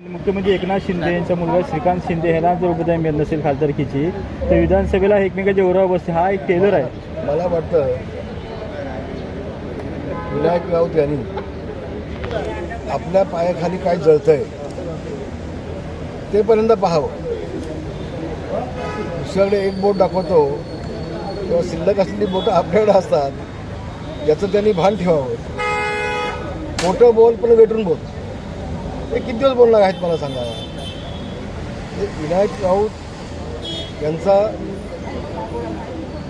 मुख्यमंत्री म्हणजे एकनाथ शिंदे यांचा मुलगा श्रीकांत शिंदे ह्याला जर उपाध्याय मिळत नसेल खासदारकीची तर विधानसभेला एकमेकाच्या ओरावर बसते. हा एक टेलर आहे. मला वाटतं विनायक राऊत यांनी आपल्या पायाखाली काय जळतंय ते पर्यंत पाहावं. दुसऱ्याकडे एक बोट दाखवतो किंवा शिल्लक असलेली बोटं आपल्याकडे असतात याचं त्यांनी भान ठेवावं. मोठं बोल पण वेटून बोल. ते किती दिवस बोलणार आहेत मला सांगा? विनायक राऊत यांचा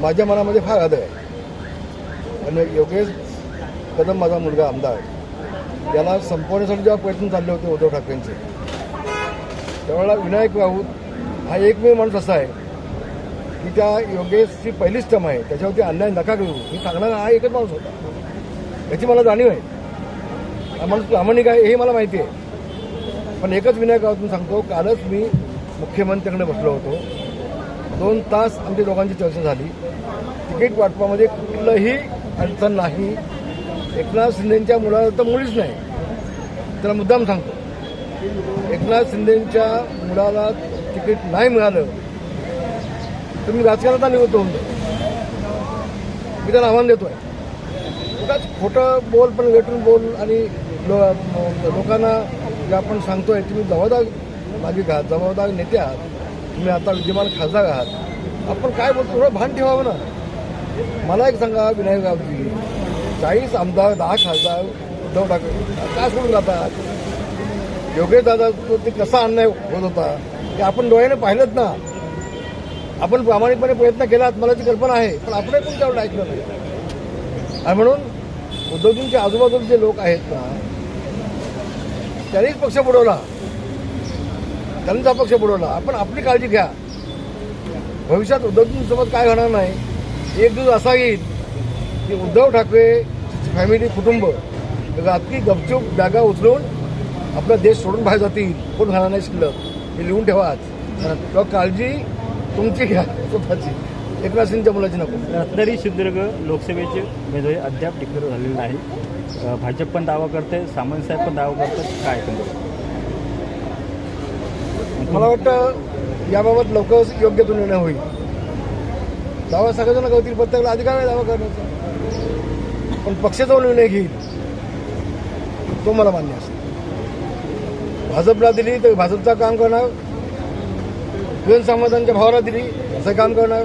माझ्या मनामध्ये फार आदर आहे. आणि योगेश कदम माझा मुलगा आमदार. याला संपवण्यासाठी जेव्हा प्रयत्न चालले होते उद्धव ठाकरेंचे त्यावेळेला विनायक राऊत हा एकमेव माणूस असा आहे की त्या योगेशची पहिलीच टर्म आहे. त्याच्यावरती अन्याय नका करू. मी सांगणारा हा एकच माणूस होता. याची मला जाणीव आहे. हा माणूस प्रामाणिक आहे हे मला माहिती आहे. पण एकच विनायक राऊतून सांगतो कालच मी मुख्यमंत्र्यांकडे बसलो होतो. दोन तास आमच्या दोघांची चर्चा झाली. तिकीट वाटपामध्ये कुठलंही अडचण नाही. एकनाथ शिंदेच्या मुलाला तर मुळीच नाही. त्याला मुद्दाम सांगतो. एकनाथ शिंदेच्या मुलाला तिकीट नाही मिळालं तर मी राजकारणात आले होतो मी त्याला आव्हान देतोय. उगाच खोटं बोल पण वेटून बोल आणि लो लोकांना जे आपण सांगतोय तुम्ही जबाबदार नागरिक आहात जबाबदार नेते आहात. तुम्ही आता विद्यमान खासदार आहात. आपण काय बोलतो थोडं भान ठेवावं ना. मला एक सांगा विनायक रावजी चाळीस आमदार दहा खासदार उद्धव ठाकरे. का सोडून जातात? योगेश दादा तो ते कसा अन्याय होत होता? ते आपण डोळ्याने पाहिलंच ना. आपण प्रामाणिकपणे प्रयत्न केलात मला ती कल्पना आहे. पण आपण पण त्यावर ऐकलं नाही? आणि म्हणून उद्धवजींच्या आजूबाजूला जे लोक आहेत ना त्यांनीच पक्ष बुडवला. त्यांचा पक्ष बुडवला. आपण आपली काळजी घ्या. भविष्यात उद्धवजींसोबत काय होणार नाही. एक दिवस असा येईल की उद्धव ठाकरे फॅमिली कुटुंब रात्री गपचूप जागा उचलून आपला देश सोडून बाहेर जातील. कोण घालणार नाही शिल्लक? हे लिहून ठेवा आज. काळजी तुमची घ्या. स्वतःची. एकनाथ शिंदेच्या मुलाची नको. रत्नागिरी सिंधुदुर्ग लोकसभेचे उमेदवारी अद्याप डिक्लेअर झालेली नाही. अ, भाजप पण दावा करते सामंत साहेब पण दावा करतात काय एकंदरीत? मला वाटतं याबाबत लवकरच योग्य तो निर्णय होईल. दावा सगळेजण करतील प्रत्येकाला अधिकार आहे दावा करण्याचा. पण पक्ष जो निर्णय घेईल तो मला मान्य असेल भाजपला दिली तर भाजपचं काम करणार. किरण समाधानच्या भावाला दिली असं काम करणार.